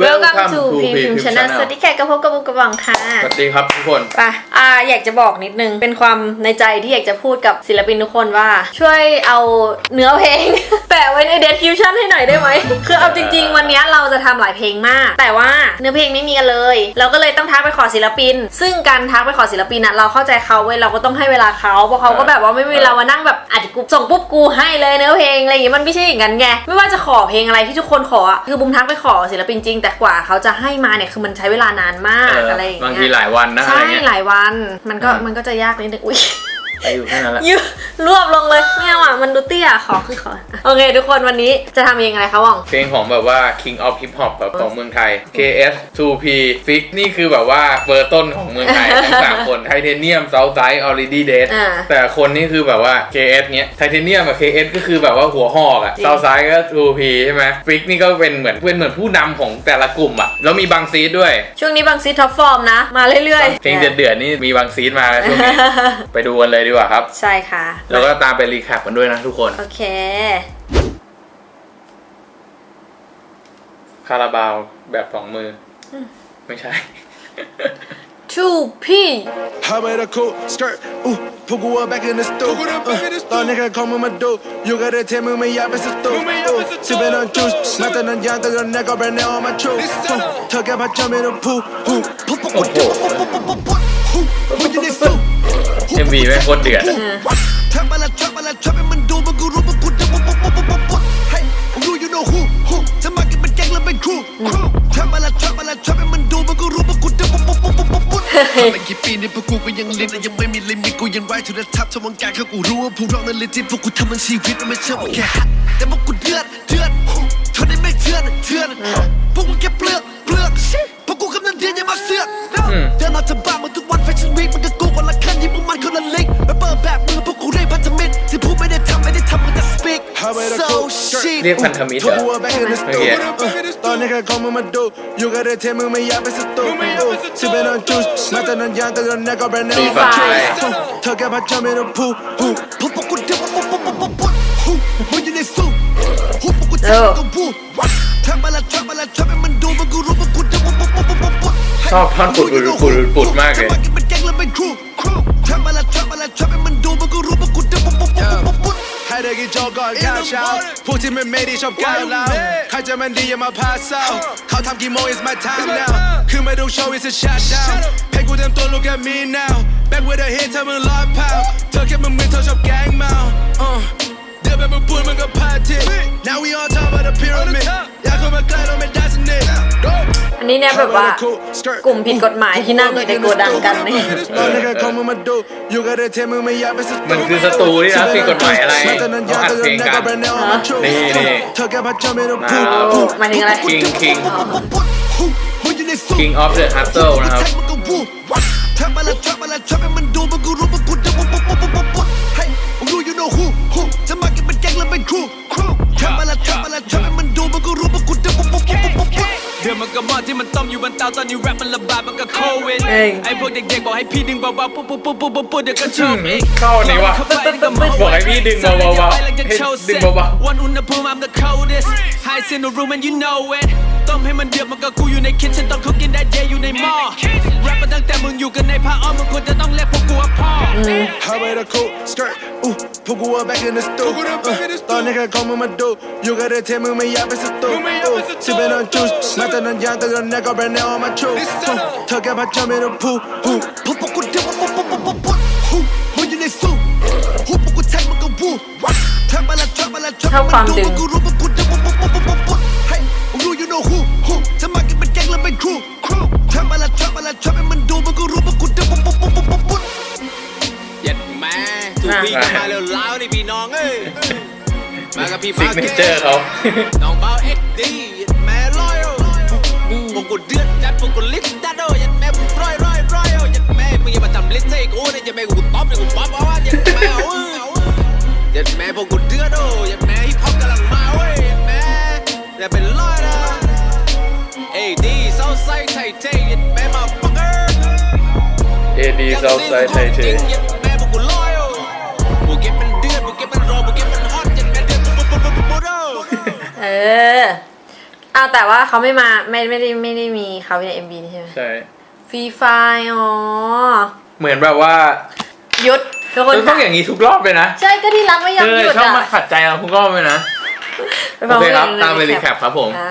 Welcome Welcome to to P P Pim Pim Channel Channel สวัสดีค่ะกับพบกับบุกกระบองค่ะ สวัสดีครับทุกคนไปะอ่าอยากจะบอกนิดนึง เป็นความในใจที่อยากจะพูดกับศิลปินทุกคนว่า ช่วยเอาเนื้อเพลง แปะไว้ใน description ให้หน่อยได้ไหม คือเอาจริง ๆ วันนี้เราจะทำหลายเพลงมาก แต่ว่าเนื้อเพลงไม่มีกันเลย เราก็เลยต้องทักไปขอศิลปิน ซึ่งการทักไปขอศิลปินอะเราเข้าใจเขาเว้ยเราก็ต้องให้เวลาเขาเพราะเขาก็แบบว่าไม่มีเวลามานั่งแบบอาจจะกูส่งปุ๊บกูให้เลยเนื้อเพลงอะไรอย่างงี้มันไม่ใช่อย่างนั้นไงไม่ว่าจะขอเพลงอะไรที่ทุกคนขออะคือบุมทักไปขอศิลปินจริงแต่กว่าเขาจะให้มาเนี่ยคือมันใช้เวลานานมากเอออะไรอย่างเงี้ยบางทีหลายวันนะอะไรใช่เงี้ย หลายวันมันก็อืมมันก็จะยากนิดนึงอุ้ย ไปอยู่แค่นั้นแหละยืรวบลงเลยไม่เอาอะมันดูเตี้ยขอคือขอโอเค ทุกคนวันนี้จะทำยังไงคะว่อง เพลงของแบบว่า King of Hip Hop แบบของเมืองไทย KS 2P Fix นี่คือแบบว่าเบอร์ต้นของเมืองไทยทั้งสามคนไทเทเนียม Southside Already Dead อ่าแต่คนนี่คือแบบว่า KS เนี้ยไทเทเนียมกับ KS ก็คือแบบว่าหัวหอกอะ จริง Southside ก็ 2P ใช่ไหม Fix นี่ก็เป็นเหมือนเป็นเหมือนผู้นำของแต่ละกลุ่มอะแล้วมีบางซีดด้วย ช่วงนี้บางซีท็อปฟอร์มนะ มาเรื่อยๆเพลงเดือดๆนี่มีบางซีดมาช่วงนี้ ไปดูกันเลยดีกว่าครับ ใช่ค่ะ แล้วก็ตามไปรีแคปกันด้วยนะทุกคน โอเค คาราบาวแบบสองมืออไม่ใช่ 2P How about a cool skirt? Ooh, pull her back in the stool. Uh, nigga come with my dude. You gotta tell me when y'all miss a stool. Ooh, sipping on juice. Smarter than young, the nigga right now on my truth. Ooh, talk about jump in the pool. Ooh, poop, poop, poop, poop, poop, poop, poop, poop. Ooh, when you need soup. เอ็มวีแม่งโคตรเดือดอะ Trap my life, trap my life, trap it, man, do, but good, but good, but good. ไม่กี่ปีนี่พวกกูก็ยังลิ้นและยังไม่มีลิมิตกูยังไรทุกระทับทำวงการเขากูรู้ว่าพวกเรานั้นลิจิตพวกกูทำมันชีวิตมันไม่ใช่ว่าแค่ฮัทแต่พวกกูเดือดเดือดทนได้ไม่เถื่อนเถื่อนพวกกูแค่เปลือกเปลือกพวกกูกำลังเดือดอย่ามาเสือกเดินออกจากบ้านมาทุกวันแฟชั่นวีคมันก็ เรียกพันธมิตรเหรอเมื่อกี้ตอนนี้ก็คงมึงมาดูอยู่กับเธอเทมึงไม่อยากเป็นศัตรูสิเป็นอันจูสมาจากนั้นยังก็ยังแน่ก็แบรนด์เนมเธอแค่พัชไม่รู้ผู้ผู้ผู้ผู้กูเดียวผู้ผู้ผู้ผู้ผู้ผู้ผู้อยู่ในสู้ผู้ผู้กูเจ็บกูผู้ทำมาละทำมาละทำให้มันดูมันกูรู้มันกูเดียวผู้ผู้ผู้ผู้ผู้ชอบท่อนปุดปุดปุดปุดมากเลย ให้ได้กี่โจกก่อนก้าวเช้าพวกที่ไม่ไม่ดีชอบก้าวเล้าใครจะมันดีอย่ามาพาเศร้าเขาทำกี่โมง it's my time now คือมาดูโชว์ it's a shutdown เพลงกูเต็มตัว look at me now back with a hit เธอมึงร้อยพาวเธอแค่มึงมึนเธอชอบแกงเมา uh เดี๋ยวแบบมึงพูดมึงก็พาทิ now we on top of the pyramid อยากเข้ามาใกล้เราไม่ได้สนิท อันนี้เนี่ยแบบว่ากลุ่มผิดกฎหมายที่นั่งอยู่ในโกดังกันนี่ตอนนี้ก็เข้ามามาดู you gotta tell me ไม่อยากไปสตูมันคือสตูนี่นะผิดกฎหมายอะไรเขาอัดเพลงกันนี่นี่อ้าวมาถึงอะไร King King King King of the Hustle นะครับ เดือดมันก็มอดที่มันต้มอยู่บนเตาตอนนี้แรปมันระบาดมันก็โควิดเอ้ยไอ้พวกเด็กๆบอกให้พี่ดึงเบาๆปุ๊บปุ๊บปุ๊บปุ๊บปุ๊บปุ๊บเดี๋ยวก็ชอบอีกเข้านี่วะบอกให้พี่ดึงเบาๆให้ดึงเบาวันอุณหภูมิ I'm the coldest Highest in the room and you know it ต้มให้มันเดือดมันก็กูอยู่ในคิทเช่นตอนเขากินได้เดย์อยู่ในหม้อแรปมาตั้งแต่มึงอยู่กันในผ้าอ้อม Mm. about to coat, skirt, ooh, puku up back in the stool. Thought nigga come me my dude. You gotta tell me my yap is a through. Sippin' on juice, nothing on young, cause your neck up right now on my truth. Talk about jump in the pool, pool. Pupu dip, pupu, pupu, pupu. Who you need soup? Who puku take my woo? Travel, travel, travel, travel. Hey, who you know who? Who? To market, but dangle, but crew. Crew. Travel, travel, travel, man, do, but go, ม่ถูกพี่กันมาเร็วล้าวนี่พี่น้องเอ้ยมากับพี่ๆซิกเนเจอร์เขาน้องเบาเอ็กดีแม่ลอยพวกกูเดือดจัดพวกกูลิสจัดโอ้ยัดแม่กูร้อยร้อยร้อยโอ้ยัดแม่มึงอย่ามาทำลิสให้กูนะยัดแม่กูต๊อปเลยกูป๊อปเอาวะยัดแม่เอาเว้ยยัดแม่พวกกูเดือดโอ้ยัดแม่ฮิปฮอปกำลังมาเว้ยยัดแม่อย่าเป็นร้อยนะเอ้ดีเซาไซไทยเทยัดแม่มาฟังเกอร์ AD Southside ไทยเทแม่ อออ้าวแต่ว่าเขาไม่มาไม่ไม่ได้ไม่ได้มีเขาใน MV นี่ใช่ไหมใช่ ฟรีไฟอ๋อ เหมือนแบบว่าหยุดทุกคนเออต้องอย่างนี้ทุกรอบเลยนะ ใช่ก็ที่รักไม่ยอเอมอหยุดชอบอะมาขัดใจเราทุกรอบเลยนะ ไปโอฟังเคครับพลงตามไปในรีแคปครับผม อ่า